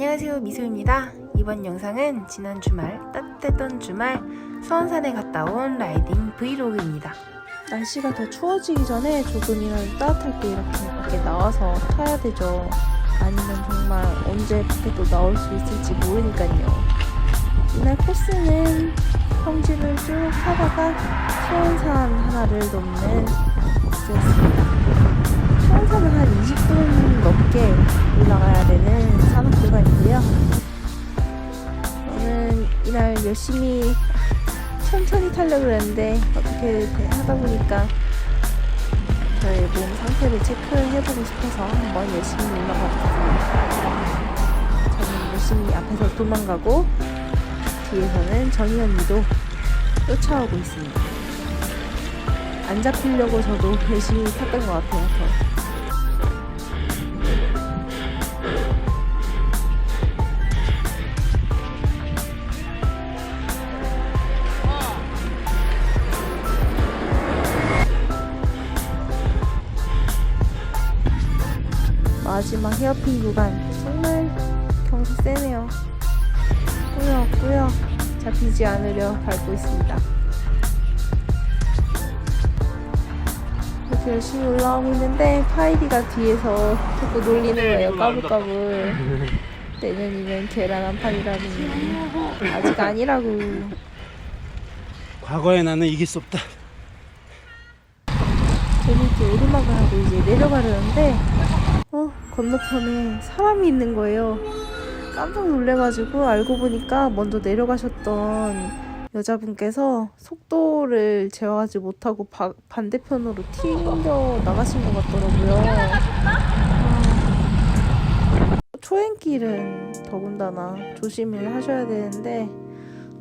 안녕하세요 미소입니다. 이번 영상은 지난 주말 따뜻했던 주말 수원산에 갔다 온 라이딩 브이로그입니다. 날씨가 더 추워지기 전에 조금이라도 따뜻할 때 이렇게 밖에 나와서 타야 되죠. 아니면 정말 언제 밖에 또 나올 수 있을지 모르니까요. 이날 코스는 평지를 쭉 타다가 수원산 하나를 넘는 코스였습니다 수원산은 한 20분 넘게 올라가야 되는 산악 구간이고요. 저는 이날 열심히 천천히 타려고 그랬는데 어떻게 하다 보니까 저의 몸 상태를 체크해보고 싶어서 한번 열심히 올라가봤습니다. 저는 열심히 앞에서 도망가고 뒤에서는 정희 언니도 쫓아오고 있습니다. 안 잡히려고 저도 열심히 탔던 것 같아요. 더. 마지막 헤어핀 구간 정말 경사 세네요. 꾸역꾸역 잡히지 않으려 밟고 있습니다. 이렇게 열심히 올라오고 있는데 파이리가 뒤에서 자꾸 놀리는 거예요. 까불까불. 내년이면 계란 한 판이라니 아직 아니라고. 과거의 나는 이길 수 없다. 재밌게 오르막을 하고 이제 내려가려는데 어 건너편에 사람이 있는 거예요. 깜짝 놀래가지고 알고 보니까 먼저 내려가셨던 여자분께서 속도를 제어하지 못하고 바- 반대편으로 튕겨 나가신 것 같더라고요. 아, 초행길은 더군다나 조심을 하셔야 되는데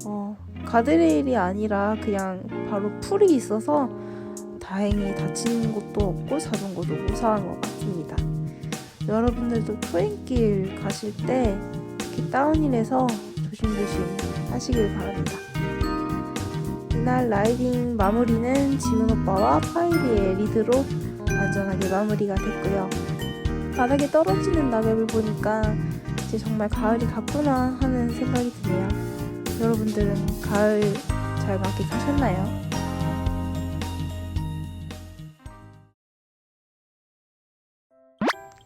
어, 가드레일이 아니라 그냥 바로 풀이 있어서 다행히 다치는 것도 없고 자전거도 무사한 것 같습니다. 여러분들도 초행길 가실 때 특히 다운힐에서 조심조심 하시길 바랍니다. 이날 라이딩 마무리는 지훈 오빠와 파이리의 리드로 안전하게 마무리가 됐고요. 바닥에 떨어지는 낙엽을 보니까 이제 정말 가을이 갔구나 하는 생각이 드네요. 여러분들은 가을 잘 만끽하셨나요?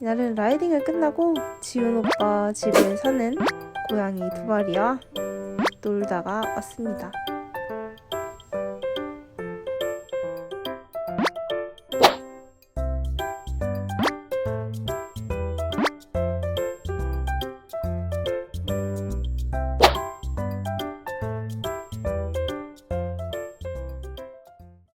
이날은 라이딩을 끝나고 지훈 오빠 집에 사는 고양이 두 마리와 놀다가 왔습니다.